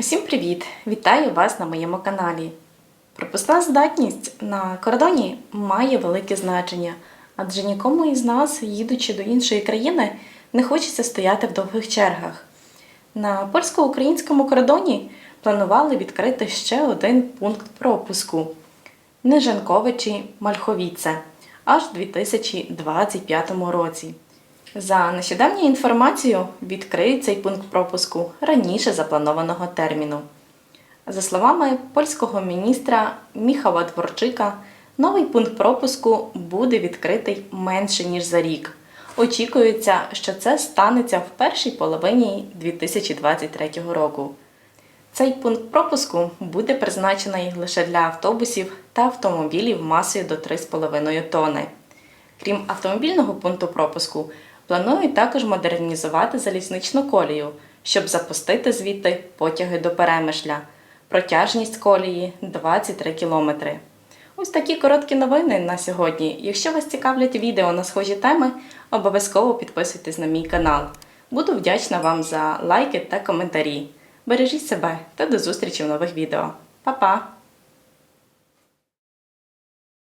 Усім привіт! Вітаю вас на моєму каналі. Пропускна здатність на кордоні має велике значення, адже нікому із нас, їдучи до іншої країни, не хочеться стояти в довгих чергах. На польсько-українському кордоні планували відкрити ще один пункт пропуску Нежанковичі Мальховіце аж у 2025 році. За нещодавньою інформацією, відкриють цей пункт пропуску раніше запланованого терміну. За словами польського міністра Міхала Дворчика, новий пункт пропуску буде відкритий менше ніж за рік. Очікується, що це станеться в першій половині 2023 року. Цей пункт пропуску буде призначений лише для автобусів та автомобілів масою до 3,5 тонни. Крім автомобільного пункту пропуску, планують також модернізувати залізничну колію, щоб запустити звідти потяги до Перемишля. Протяжність колії 23 кілометри. Ось такі короткі новини на сьогодні. Якщо вас цікавлять відео на схожі теми, обов'язково підписуйтесь на мій канал. Буду вдячна вам за лайки та коментарі. Бережіть себе та до зустрічі в нових відео. Па-па!